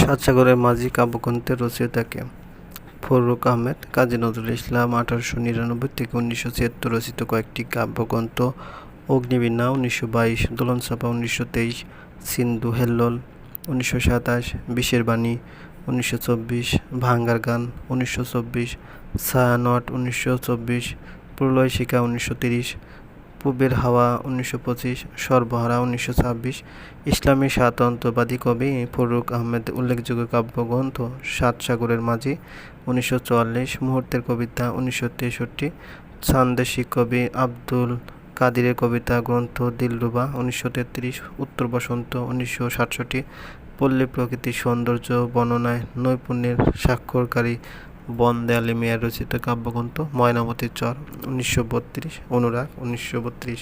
সাতসাগরের মাঝি কাব্যগ্রন্থের রচয়িতাকে ফররুখ আহমেদ, কাজী নজরুল ইসলাম, আঠারোশো নিরানব্বই থেকে উনিশশো ছিয়াত্তর রচিত কয়েকটি কাব্যগ্রন্থ, অগ্নিবীণা উনিশশো বাইশ দোলনচাপা উনিশশো তেইশ, সিন্ধু হেল্লোল উনিশশো সাতাশ বিশের বাণী উনিশশো চব্বিশ, ভাঙ্গার গান উনিশশো চব্বিশ ছায়ানট উনিশশো চব্বিশ, প্রলয় শিখা উনিশশো তিরিশ পূবের হাওয়া উনিশশো পঁচিশ সর্বহারা উনিশশো ছাব্বিশ, ইসলামী স্বাতন্ত্র্যবাদী কবি ফরুক আহমেদ উল্লেখযোগ্য কাব্যগ্রন্থ সাত সাগরের মাঝি উনিশশো চুয়াল্লিশ, মুহূর্তের কবিতা উনিশশো তেষট্টি ছান্দেশিক কবি আব্দুল কাদিরের কবিতা গ্রন্থ দিলরুবা উনিশশো তেত্রিশ, উত্তর বসন্ত উনিশশো সাতষট্টি, পল্লী প্রকৃতির সৌন্দর্য বর্ণনায় নৈপুণ্যের স্বাক্ষরকারী বন্দে আলী মিয়া রচিত কাব্যগ্রন্থ ময়নামতির চর, উনিশশো বত্রিশ, অনুরাগ, উনিশশো বত্রিশ।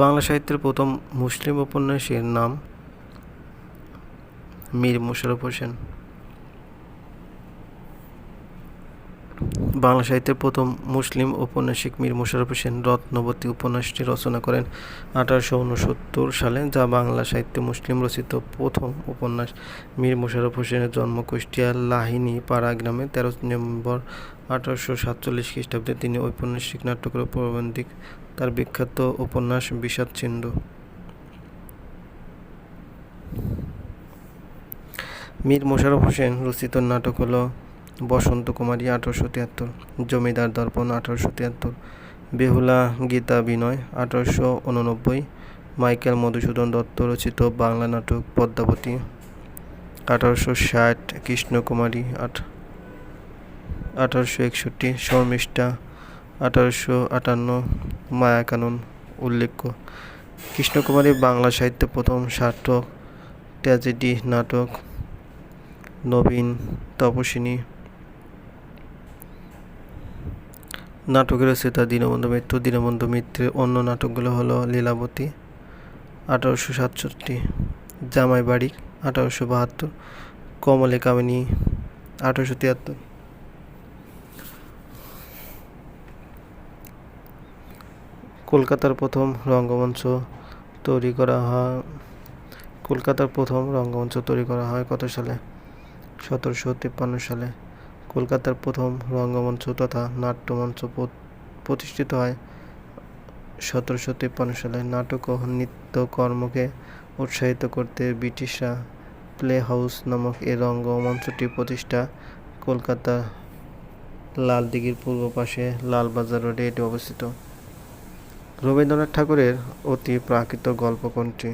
বাংলা সাহিত্যের প্রথম মুসলিম উপন্যাসের নাম মীর মোশারফ হোসেন। বাংলা সাহিত্যের প্রথম মুসলিম ঔপন্যাসিক মীর মোশাররফ হোসেন রত্নবতী উপন্যাসটি রচনা করেন আঠারোশো উনসত্তর সালে, যা বাংলা সাহিত্যে মুসলিম রচিত প্রথম উপন্যাস। মীর মোশাররফ হোসেনের জন্ম কুষ্টিয়ার লাহিনী পাড়া গ্রামে, তেরো নভেম্বর আঠারোশো সাতচল্লিশ খ্রিস্টাব্দে। তিনি ঔপন্যাসিক নাটকের প্রবন্ধিক তার বিখ্যাত উপন্যাস বিষাদ সিন্ধু মীর মোশাররফ হোসেন রচিত নাটক হলো বসন্ত কুমারী আঠারোশো তিয়াত্তর, জমিদার দর্পণ আঠারোশো তিয়াত্তর, বেহুলা গীতা বিনয় আঠারোশো উননব্বই, মাইকেল মধুসূদন দত্ত রচিত বাংলা নাটক পদ্মাবতী আঠারোশো ষাট, কৃষ্ণকুমারী আট আঠারোশো একষট্টি, শর্মিষ্ঠা আঠারোশো আটান্ন, মায়াকানন উল্লেখ্য। কৃষ্ণকুমারী বাংলা সাহিত্যে প্রথম সার্থক, ট্র্যাজেডি নাটক, নবীন তপসিনী নাটকের রচয়িতা দীনবন্ধু মিত্র, দীনবন্ধু মিত্রের অন্য নাটকগুলো হলো লীলাবতী, আঠারোশো সাতষট্টি, জামাই বাড়ি, আঠারোশো বাহাত্তর, কমলে কামিনী, আঠারোশো তিয়াত্তর। কলকাতার প্রথম রঙ্গমঞ্চ তৈরি করা হয়, কলকাতার প্রথম রঙ্গমঞ্চ তৈরি করা হয় কত সালে? সতেরোশো তিপ্পান্ন সালে। কলকাতার প্রথম রঙ্গমঞ্চ তথা নাট্যমঞ্চ প্রতিষ্ঠিত হয়। সতেরোশো তিপ্পান্ন সালে নাটক ও নৃত্যকর্মকে উৎসাহিত করতে ব্রিটিশরা প্লে হাউস নামক এ রঙ্গমঞ্চটি প্রতিষ্ঠা কলকাতা লালদিঘির পূর্ব পাশে লালবাজার রোডে এটি অবস্থিত। রবীন্দ্রনাথ ঠাকুরের অতি প্রাকৃত গল্প কোনটি?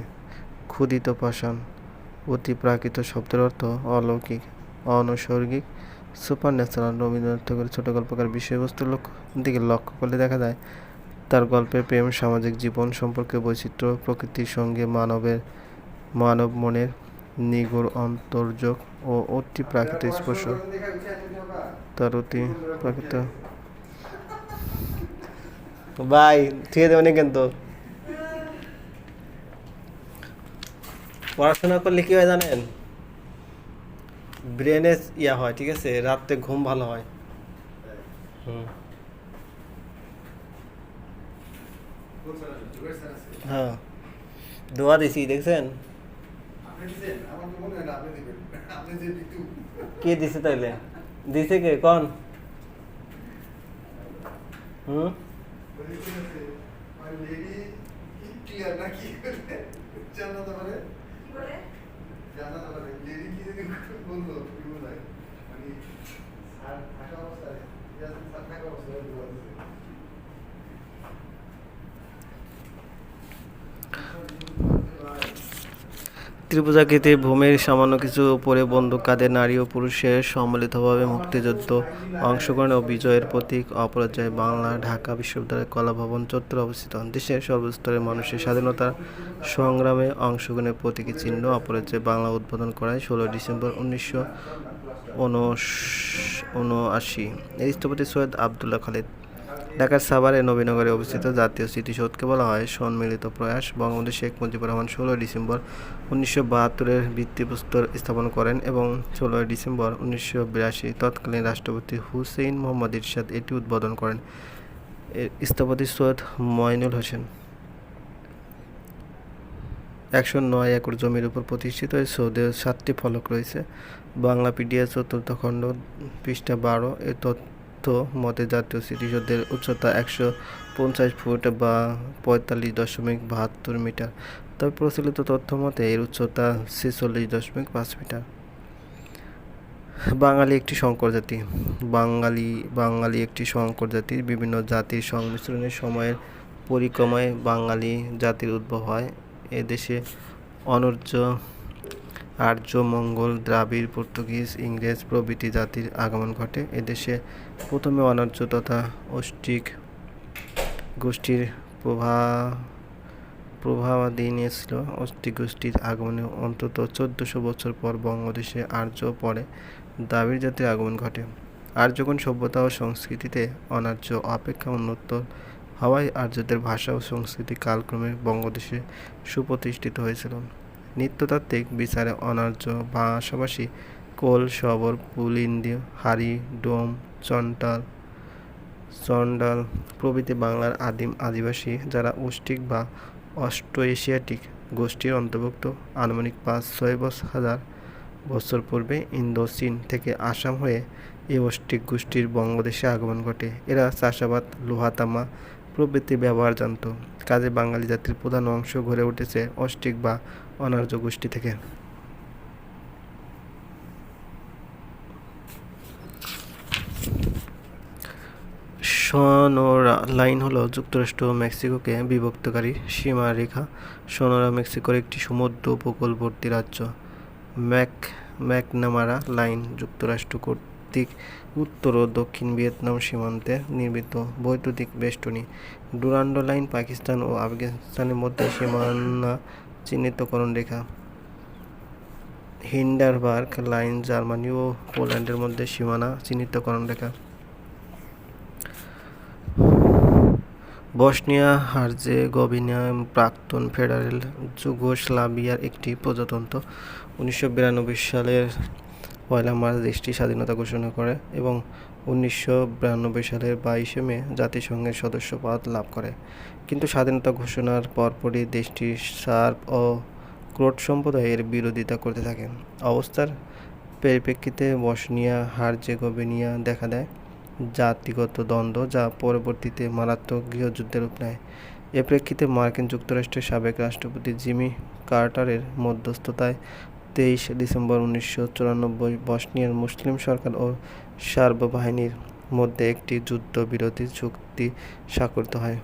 ক্ষুদিত পাষাণ। অতি প্রাকৃত শব্দের অর্থ অলৌকিক, অনৈসর্গিক সুপার ন্যাচারাল রবীন্দ্রনাথ ঠাকুরের ছোট গল্পকার বিষয়বস্তুর লক্ষ্য দিকে লক্ষ্য করলে দেখা যায়, তার গল্পের প্রেম, সামাজিক জীবন সম্পর্কে বৈচিত্র্য, প্রকৃতির সঙ্গে মানবের মানব মনের নিগুড় অন্তর্যোগ ও অতি প্রাকৃতিক স্পর্শ। তার অতি প্রাকৃত ভাই, ঠিক দেবেন কিন্তু। পড়াশোনা করলে কি হয় জানেন? ব্রেনে ইয়া হয়, ঠিক আছে? রাতে ঘুম ভালো হয়। হুম। হ্যাঁ। দোয়া দিছি, দেখছেন? কে দিছে তাইলে? দিছে কে? কোন? হুম? থেকে ত্রিভুজাকৃতির ভূমির সামান্য কিছু উপরে বন্দুক কাঁধে নারী ও পুরুষের সম্মিলিতভাবে মুক্তিযুদ্ধ, অংশগ্রহণ ও বিজয়ের প্রতীক অপরাজয় বাংলা, ঢাকা বিশ্ববিদ্যালয় কলাভবন চত্বর অবস্থিত। দেশের সর্বস্তরের মানুষের স্বাধীনতার সংগ্রামে অংশগ্রহণের প্রতীকী চিহ্ন অপরাজয় বাংলা উদ্বোধন করায় ষোলো ডিসেম্বর উনিশশো উনআশি। এর স্থপতি সৈয়দ আবদুল্লাহ খালিদ ঢাকার সাভারে নবীনগরে অবস্থিত জাতীয় স্মৃতিসৌধকে বলা হয় সম্মিলিত প্রয়াস। বঙ্গবন্ধু শেখ মুজিবুর রহমান ষোলোই ডিসেম্বর উনিশশো বাহাত্তরের ভিত্তিপ্রস্তর স্থাপন করেন এবং ষোলোই ডিসেম্বর উনিশশো বিরাশি তৎকালীন রাষ্ট্রপতি হুসেইন মোহাম্মদ ইরশাদ এটি উদ্বোধন করেন। এর স্থপতি সৈয়দ ময়নুল হোসেন। একশো নয় একর জমির উপর প্রতিষ্ঠিত এই সৌধে সাতটি ফলক রয়েছে। বাংলাপিডিয়া চতুর্থ খণ্ড পৃষ্ঠা বারো এ তথ্য মতে জাতীয় স্মৃতিসৌধের উচ্চতা একশো পঞ্চাশ ফুট বা পঁয়তাল্লিশ দশমিক বাহাত্তর মিটার, তবে প্রচলিত তথ্য মতে এর উচ্চতা ছেচল্লিশ দশমিক পাঁচ মিটার। বাঙালি একটি সংকর জাতি। বাঙালি বাঙালি একটি সংকর জাতি। বিভিন্ন জাতির সংমিশ্রণের সময়ের পরিক্রমায় বাঙালি জাতির উদ্ভব হয়। এদেশে অনর্য আর্য মঙ্গল দ্রাবিড়, পর্তুগিজ, ইংরেজ প্রভৃতি জাতির আগমন ঘটে। এদেশে প্রথমে অনার্য তথা অষ্টিক গোষ্ঠীর প্রভা, প্রভাবাধীন ছিল। অষ্টিক গোষ্ঠীর আগমনে অন্তত চোদ্দশো বছর পর বঙ্গদেশে আর্য পরে দ্রাবিড় জাতির আগমন ঘটে। আর্যগণ সভ্যতা ও সংস্কৃতিতে অনার্য অপেক্ষা উন্নত হওয়ায় আর্যদের ভাষা ও সংস্কৃতি কালক্রমে বঙ্গদেশে সুপ্রতিষ্ঠিত হয়েছিল। নৃত্যতাত্ত্বিক বিচারে অনার্য ভাষাভাষী কোল, শবর পুলিন্দি হাড়ি, ডোম চন্টাল চন্ডাল প্রভৃতি বাংলার আদিম আদিবাসী যারা উষ্টিক বা অস্ট্রো এশিয়াটিক গোষ্ঠীর অন্তর্ভুক্ত। আনুমানিক পাঁচ ছয় হাজার বছর পূর্বে ইন্দো চীন থেকে আসাম হয়ে এই অষ্টিক গোষ্ঠীর বঙ্গদেশে আগমন ঘটে। এরা চাষাবাদ লোহা তামা প্রভৃতি ব্যবহার জানত। কাজে বাঙালি জাতির প্রধান অংশ গড়ে উঠেছে অষ্টিক বা অনার্য গোষ্ঠী থেকে। সোনোরা লাইন হলো যুক্তরাষ্ট্র ও মেক্সিকোকে বিভক্তকারী সীমারেখা। সোনোরা মেক্সিকোর একটি সমুদ্র উপকূলবর্তী রাজ্য। ম্যাক, ম্যাকনামারা লাইন যুক্তরাষ্ট্র কর্তৃক উত্তর ও দক্ষিণ ভিয়েতনাম সীমান্তে নির্মিত বৈদ্যুতিক বেষ্টনী। ডুরান্ডো লাইন পাকিস্তান ও আফগানিস্তানের মধ্যে সীমানা চিহ্নিতকরণ রেখা। হিন্ডারবার্গ লাইন জার্মানি ও পোল্যান্ডের মধ্যে সীমানা চিহ্নিতকরণ রেখা। বসনিয়া হার্জেগোভিনা প্রাক্তন ফেডারেল যুগোস্লাভিয়ার একটি প্রজাতন্ত্র। উনিশশো বিরানব্বই সালের পয়লা মার্চ দেশটি স্বাধীনতা ঘোষণা করে এবং উনিশশো বিরানব্বই সালের বাইশে মে জাতিসংঘের সদস্যপদ লাভ করে। কিন্তু স্বাধীনতা ঘোষণার পরপরই দেশটি সার্ব ও ক্রোট সম্প্রদায়ের বিরোধিতা করতে থাকে। অবস্থার পরিপ্রেক্ষিতে বসনিয়া, হার্জেগোভিনিয়া দেখা দেয়। জাতিগত দ্বন্দ্ব যা পরবর্তীতে মারাত্মক গৃহযুদ্ধের রূপ নেয়। এ প্রেক্ষিতে মার্কিন যুক্তরাষ্ট্রের সাবেক রাষ্ট্রপতি জিমি কার্টারের মধ্যস্থতায় তেইশ ডিসেম্বর উনিশশো চুরানব্বই বসনিয়ার মুসলিম সরকার ও সার্ববাহিনীর মধ্যে একটি যুদ্ধ যুদ্ধবিরতি চুক্তি স্বাক্ষরিত হয়।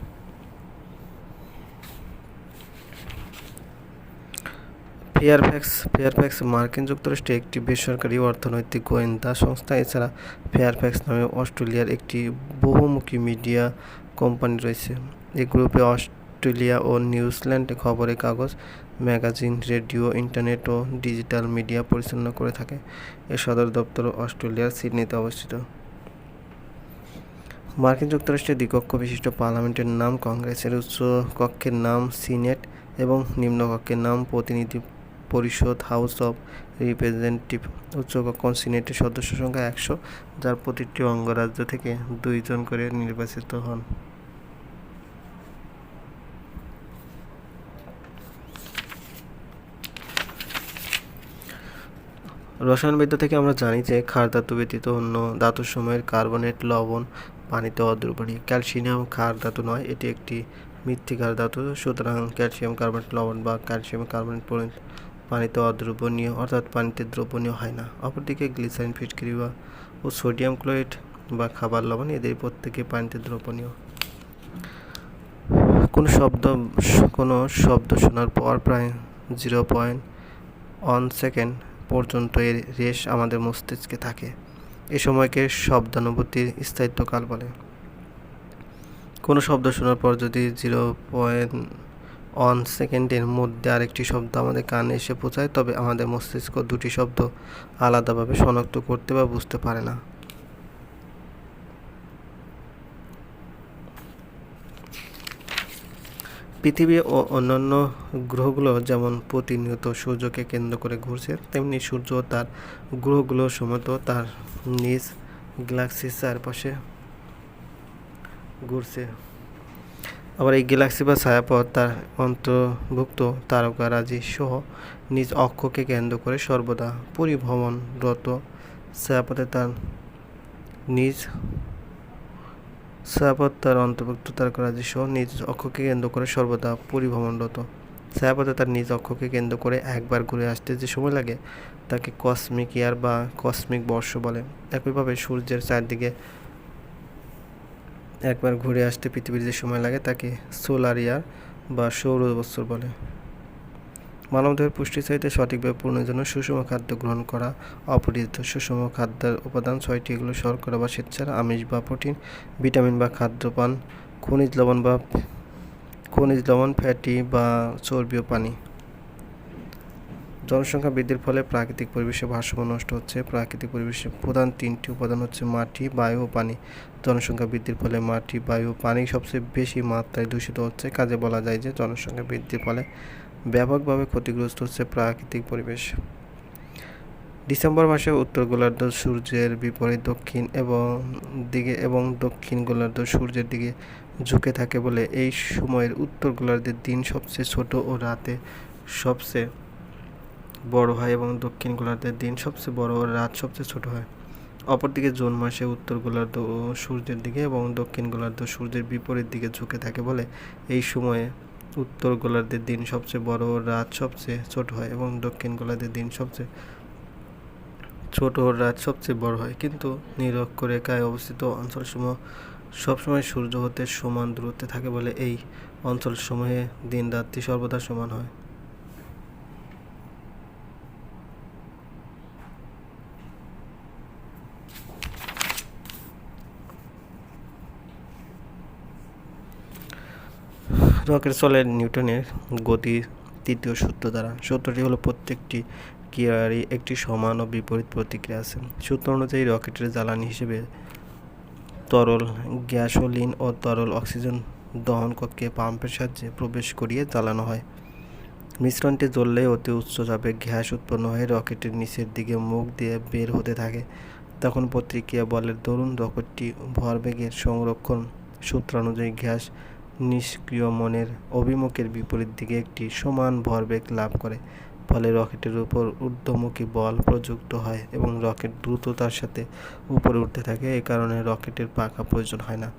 ফেয়ারফ্যাক্স ফেয়ারফ্যাক্স মার্কিন যুক্তরাষ্ট্রে একটি বেসরকারি অর্থনৈতিক গোয়েন্দা সংস্থা, এছাড়া ফেয়ারফ্যাক্স নামে অস্ট্রেলিয়ার একটি বহুমুখী মিডিয়া কোম্পানি রয়েছে। এই গ্রুপে অস্ট্রেলিয়া ও নিউজিল্যান্ডে খবরের কাগজ ম্যাগাজিন, রেডিও, ইন্টারনেট ও ডিজিটাল মিডিয়া পরিচালনা করে থাকে। এর সদর দপ্তর অস্ট্রেলিয়ার সিডনিতে অবস্থিত। মার্কিন যুক্তরাষ্ট্রের দ্বিকক্ষ বিশিষ্ট পার্লামেন্টের নাম কংগ্রেসের উচ্চ কক্ষের নাম সিনেট এবং নিম্নকক্ষের নাম প্রতিনিধি পরিষদ হাউস অব রিপ্রেজেন্টেটিভ। উচ্চকক্ষ সিনেটের সদস্য সংখ্যা একশো, যার প্রতিটি অঙ্গরাজ্য থেকে দুইজন করে নির্বাচিত হন। রসায়নবিদ্যা থেকে আমরা জানি যে ক্ষার ধাতু ব্যতীত অন্য ধাতুসমূহের কার্বনেট, লবণ, পানিতে অদ্রবণীয় ক্যালসিয়াম ক্ষার ধাতু নয়, এটি একটি মৃত্তিকার ধাতু। সুতরাং ক্যালসিয়াম কার্বনেট, লবণ বা ক্যালসিয়াম কার্বনেট পানিতে অদ্রবণীয়, অর্থাৎ পানিতে দ্রবণীয় হয় না। অপরদিকে গ্লিসারিন ফিটকিরি বা ও সোডিয়াম ক্লোরাইড বা খাবার লবণ, এদের প্রত্যেকে পানিতে দ্রবণীয়। কোনো শব্দ কোনো শব্দ শোনার পর প্রায় জিরো পয়েন্ট ওয়ান সেকেন্ড পর্যন্ত এর রেশ আমাদের মস্তিষ্কে থাকে। এ সময়কে শব্দানুভূতির স্থায়িত্বকাল বলে। কোনো শব্দ শোনার পর যদি জিরো পয়েন্ট ওয়ান সেকেন্ডের মধ্যে আরেকটি শব্দ আমাদের কানে এসে পৌঁছায়, তবে আমাদের মস্তিষ্ক দুটি শব্দ আলাদাভাবে শনাক্ত করতে বা বুঝতে পারে না। পৃথিবী ও অন্যান্য গ্রহগুলো যেমন প্রতিনিয়ত সূর্যকে কেন্দ্র করে ঘুরছে, তেমনি সূর্য তার গ্রহগুলো সমত তার নিজ গ্যালাক্সির চারপাশে ঘুরছে। আবার এই গ্যালাক্সি বা ছায়াপথ তার অন্তর্ভুক্ত তারকারাজি সহ নিজ অক্ষকে কেন্দ্র করে সর্বদা পরিভ্রমণরত ছায়াপথে তার নিজ ছায়াপথ তার অন্তর্ভুক্ত তারকারাজি সহ নিজ অক্ষকে কেন্দ্র করে সর্বদা পরিভ্রমণরত। ছায়াপথে তার নিজ অক্ষকে কেন্দ্র করে একবার ঘুরে আসতে যে সময় লাগে, তাকে কসমিক ইয়ার বা কসমিক বর্ষ বলে। একইভাবে সূর্যের চারদিকে একবার ঘুরে আসতে পৃথিবীর যে সময় লাগে, তাকে সোলার ইয়ার বা সৌর বৎসর বলে। মানবদেহের পুষ্টি চাহিদা সঠিকভাবে পূরণের জন্য সুষম খাদ্য গ্রহণ করা অপরিচিত সুষম খাদ্যের উপাদান ছয়টি এগুলো শর্করা বা শ্বেতসার আমিষ বা প্রোটিন, ভিটামিন বা খাদ্যপান, খনিজ লবণ বা খনিজ লবণ, ফ্যাটি বা চর্বি ও পানি। জনসংখ্যা বৃদ্ধির ফলে প্রাকৃতিক পরিবেশে ভারসাম্য নষ্ট হচ্ছে। প্রাকৃতিক পরিবেশে প্রধান তিনটি উপাদান হচ্ছে মাটি, বায়ু ও পানি। জনসংখ্যা বৃদ্ধির ফলে মাটি, বায়ু পানি সবচেয়ে বেশি মাত্রায় দূষিত হচ্ছে। কাজে বলা যায় যে জনসংখ্যা বৃদ্ধির ফলে ব্যাপকভাবে ক্ষতিগ্রস্ত হচ্ছে প্রাকৃতিক পরিবেশ। ডিসেম্বর মাসে উত্তর গোলার্ধ সূর্যের বিপরীত দক্ষিণ এবং দিকে এবং দক্ষিণ গোলার্ধ সূর্যের দিকে ঝুঁকে থাকে বলে এই সময়ের উত্তর গোলার্ধের দিন সবচেয়ে ছোট ও রাতে সবচেয়ে বড় হয় এবং দক্ষিণ গোলার্ধের দিন সবচেয়ে বড় ও রাত সবচেয়ে ছোট হয়। অপরদিকে জুন মাসে উত্তর গোলার্ধ ও সূর্যের দিকে এবং দক্ষিণ গোলার্ধ সূর্যের বিপরীত দিকে ঝুঁকে থাকে বলে এই সময়ে উত্তর গোলার্ধের দিন সবচেয়ে বড় ও রাত সবচেয়ে ছোট হয় এবং দক্ষিণ গোলার্ধের দিন সবচেয়ে ছোট ও রাত সবচেয়ে বড় হয়। কিন্তু নিরক্ষরেখায় অবস্থিত অঞ্চলসমূহ সবসময় সূর্য হতে সমান দূরত্বে থাকে বলে এই অঞ্চলসমূহে দিন রাত্রি সর্বদা সমান হয়। রকেট চলে নিউটনের গতি তৃতীয় সূত্র দ্বারা। সূত্রটি হলো প্রত্যেকটি ক্রিয়ারই একটি সমান ও বিপরীত প্রতিক্রিয়া আছে। সূত্র অনুযায়ী রকেটের জ্বালানি হিসেবে তরল গ্যাসোলিন ও তরল অক্সিজেন দহন কক্ষে পাম্পের সাহায্যে প্রবেশ করিয়ে জ্বালানো হয়। মিশ্রণটি জ্বললে অতি উচ্চ চাপে গ্যাস উৎপন্ন হয়ে রকেটের নিচের দিকে মুখ দিয়ে বের হতে থাকে। তখন প্রতিক্রিয়া বলের দরুন রকেটটি ভরবেগের সংরক্ষণ সূত্রানুযায়ী গ্যাস নিষ্ক্রিয়মনের অভিমুখের বিপরীত দিকে একটি সমান ভরবেগ লাভ করে, ফলে রকেটের উপর ঊর্ধ্বমুখী বল প্রযুক্ত হয় এবং রকেট দ্রুততার সাথে উপরে উঠতে থাকে। এ কারণে রকেটের পাখা প্রয়োজন হয় না।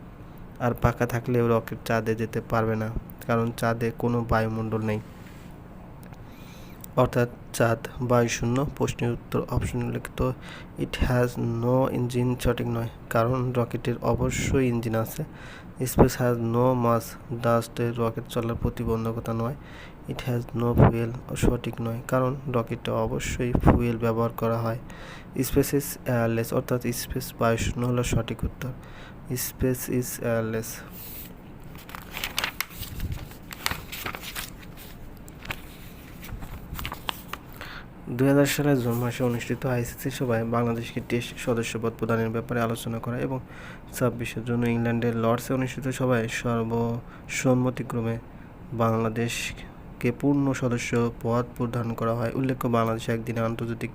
আর পাখা থাকলেও রকেট চাঁদে যেতে পারবে না, কারণ চাঁদে কোনো বায়ুমণ্ডল নেই। অর্থাৎ চাঁদ বায়ু শূন্য, প্রশ্নের উত্তর অপশন লিখিত ইট হ্যাজ নো ইঞ্জিন সঠিক নয়, কারণ রকেটের অবশ্যই ইঞ্জিন আছে। স্পেস হ্যাজ নো মাস ডাস্টের রকেট চলার প্রতিবন্ধকতা নয়। ইট হ্যাজ নো ফুয়েল সঠিক নয়, কারণ রকেটে অবশ্যই ফুয়েল ব্যবহার করা হয়। স্পেস ইজ এয়ারলেস অর্থাৎ স্পেস বায়ুশূন্য হলো সঠিক উত্তর। স্পেস ইজ এয়ারলেস হাজার সালের জুন মাসে অনুষ্ঠিত আইসিসি সভায় বাংলাদেশকে টেস্ট সদস্যপদ প্রদানের ব্যাপারে আলোচনা করা এবং ছাব্বিশের জন্য ইংল্যান্ডের লর্ডসে অনুষ্ঠিত সভায় সর্বসম্মতিক্রমে বাংলাদেশকে পূর্ণ সদস্য পদ প্রদান করা হয়। উল্লেখ্য, বাংলাদেশ একদিনে আন্তর্জাতিক